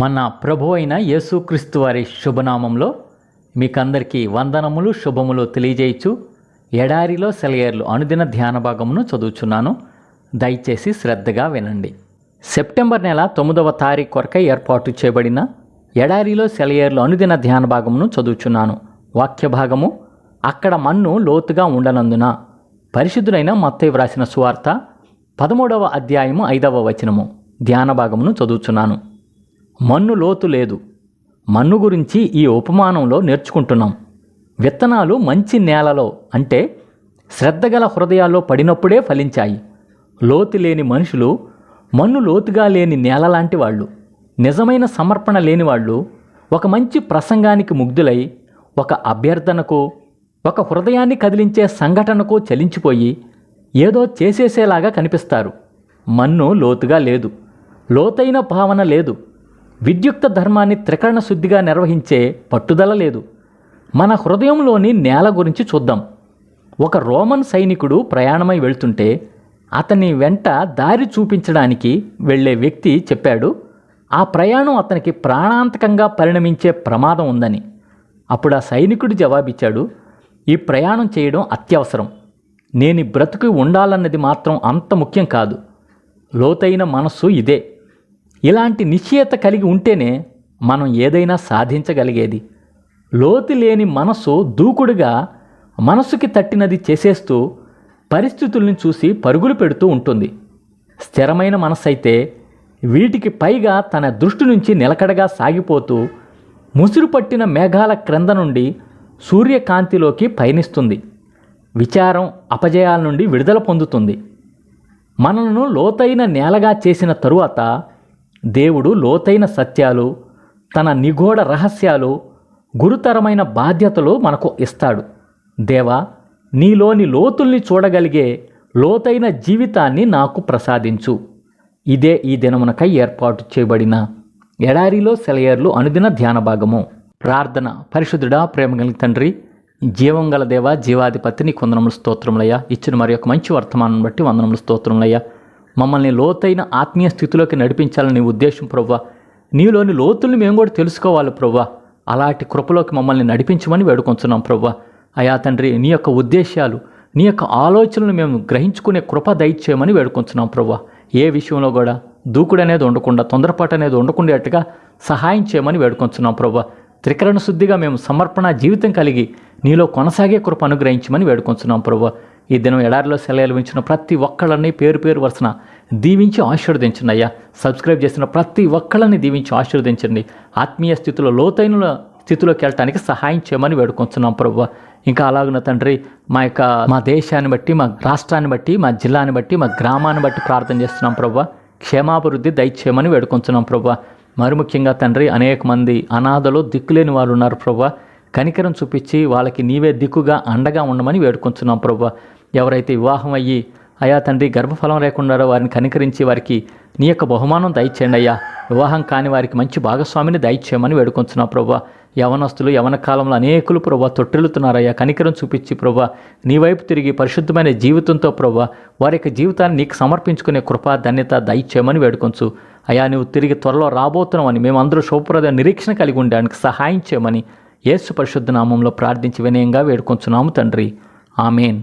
మన ప్రభు అయిన యేసుక్రీస్తు వారి శుభనామంలో మీకందరికీ వందనములు శుభములు తెలియజేయచ్చు. ఎడారిలో సెలయేర్లు అనుదిన ధ్యాన భాగమును చదువుచున్నాను. దయచేసి శ్రద్ధగా వినండి. సెప్టెంబర్ నెల తొమ్మిదవ తారీఖు కొరకై ఏర్పాటు చేయబడిన ఎడారిలో సెలయేర్లు అనుదిన ధ్యాన భాగమును చదువుచున్నాను. వాక్య భాగము అక్కడ మన్ను లోతుగా ఉండనందున పరిశుద్ధులైన మత్తయ్య వ్రాసిన సువార్త పదమూడవ అధ్యాయము ఐదవ వచనము ధ్యాన భాగమును చదువుచున్నాను. మన్ను లోతు లేదు. మన్ను గురించి ఈ ఉపమానంలో నేర్చుకుంటున్నాం. విత్తనాలు మంచి నేలలో అంటే శ్రద్ధగల హృదయాల్లో పడినప్పుడే ఫలించాయి. లోతు లేని మనుషులు మన్ను లోతుగా లేని నేల లాంటి వాళ్ళు. నిజమైన సమర్పణ లేని వాళ్ళు ఒక మంచి ప్రసంగానికి ముగ్ధులై ఒక అభ్యర్థనకు ఒక హృదయాన్ని కదిలించే సంఘటనకు చలించిపోయి ఏదో చేసేసేలాగా కనిపిస్తారు. మన్ను లోతుగా లేదు. లోతైన భావన లేదు. విద్యుక్త ధర్మాన్ని త్రికరణ శుద్ధిగా నిర్వహించే పట్టుదల లేదు. మన హృదయంలోని నేల గురించి చూద్దాం. ఒక రోమన్ సైనికుడు ప్రయాణమై వెళ్తుంటే అతని వెంట దారి చూపించడానికి వెళ్ళే వ్యక్తి చెప్పాడు ఆ ప్రయాణం అతనికి ప్రాణాంతకంగా పరిణమించే ప్రమాదం ఉందని. అప్పుడు ఆ సైనికుడు జవాబిచ్చాడు ఈ ప్రయాణం చేయడం అత్యవసరం. నేను బ్రతుకు ఉండాలన్నది మాత్రం అంత ముఖ్యం కాదు. లోతైన మనస్సు ఇదే. ఇలాంటి నిశ్చయత కలిగి ఉంటేనే మనం ఏదైనా సాధించగలిగేది. లోతు లేని మనస్సు దూకుడుగా మనసుకి తట్టినది చేసేస్తూ పరిస్థితుల్ని చూసి పరుగులు పెడుతూ ఉంటుంది. స్థిరమైన మనస్సు అయితే వీటికి పైగా తన దృష్టి నుంచి నిలకడగా సాగిపోతూ ముసురు పట్టిన మేఘాల క్రింద నుండి సూర్యకాంతిలోకి పయనిస్తుంది. విచారం అపజయాల నుండి విడుదల పొందుతుంది. మనలను లోతైన నేలగా చేసిన తరువాత దేవుడు లోతైన సత్యాలు తన నిగూఢ రహస్యాలు గురుతరమైన బాధ్యతలు మనకు ఇస్తాడు. దేవా నీలోని లోతుల్ని చూడగలిగే లోతైన జీవితాన్ని నాకు ప్రసాదించు. ఇదే ఈ దినమునకై ఏర్పాటు చేయబడిన ఎడారిలో సెలయర్లు అనుదిన ధ్యాన భాగము. ప్రార్థన పరిశుద్ధుడా ప్రేమగలి తండ్రి జీవం గల దేవ జీవాధిపతి నీ కొందనములు స్తోత్రములయ్యా. ఇచ్చిన మరి యొక్క మంచి వర్తమానం బట్టి వందనములు స్తోత్రములయ్యా. మమ్మల్ని లోతైన ఆత్మీయ స్థితిలోకి నడిపించాలని ఉద్దేశం ప్రవ్వా. నీలోని లోతుల్ని మేము కూడా తెలుసుకోవాలి ప్రవ్వా. అలాంటి కృపలోకి మమ్మల్ని నడిపించమని వేడుకొంచున్నాం ప్రవ్వా. అయా తండ్రి నీ యొక్క ఉద్దేశాలు నీ యొక్క ఆలోచనలు మేము గ్రహించుకునే కృప దయచేయమని వేడుకొంచున్నాం ప్రవ్వా. ఏ విషయంలో కూడా దూకుడు అనేది ఉండకుండా తొందరపాటు అనేది ఉండకుండేట్టుగా సహాయం చేయమని వేడుకొంచున్నాం ప్రవ్వా. త్రికరణ శుద్ధిగా మేము సమర్పణ జీవితం కలిగి నీలో కొనసాగే కృప అనుగ్రహించమని వేడుకొంచున్నాం ప్రవ్వా. ఈ దినం ఎడారిలో సెలవులు ఉంచిన ప్రతి ఒక్కళ్ళని పేరు పేరు వరుసన దీవించి ఆశీర్వదించండి అయ్యా సబ్స్క్రైబ్ చేసిన ప్రతి ఒక్కళ్ళని దీవించి ఆశీర్వదించండి. ఆత్మీయ స్థితిలో లోతైన స్థితిలోకి వెళ్ళటానికి సహాయం చేయమని వేడుకొంచున్నాం ప్రభు ఇంకా అలాగున తండ్రి మా యొక్క మా దేశాన్ని బట్టి మా రాష్ట్రాన్ని బట్టి మా జిల్లాని బట్టి మా గ్రామాన్ని బట్టి ప్రార్థన చేస్తున్నాం ప్రభు క్షేమాభివృద్ధి దయచేయమని వేడుకొంచున్నాం ప్రభు మరి ముఖ్యంగా తండ్రి అనేక మంది అనాథలు దిక్కులేని వాళ్ళు ఉన్నారు ప్రభు కనికరం చూపించి వాళ్ళకి నీవే దిక్కుగా అండగా ఉండమని వేడుకొంచున్నాం ప్రభు ఎవరైతే వివాహం అయ్యి అయా తండ్రి గర్భఫలం లేకుండా వారిని కనికరించి వారికి నీ యొక్క బహుమానం దయచేయండి అయ్యా. వివాహం కాని వారికి మంచి భాగస్వామిని దయచేయమని వేడుకొంచున్నాం ప్రభా. యవనస్తులు యవన కాలంలో అనేకులు ప్రభా తొట్టిల్లుతున్నారయ్యా. కనికరం చూపించి ప్రభా నీ వైపు తిరిగి పరిశుద్ధమైన జీవితంతో ప్రభా వారి యొక్క జీవితాన్ని నీకు సమర్పించుకునే కృప ధన్యత దయచేయమని వేడుకొంచు. అయా నువ్వు తిరిగి త్వరలో రాబోతున్నామని మేమందరూ శుభప్రద నిరీక్షణ కలిగి ఉండడానికి సహాయం చేయమని యేసు పరిశుద్ధ నామంలో ప్రార్థించి వినయంగా వేడుకొంచున్నాము తండ్రి. ఆమెన్.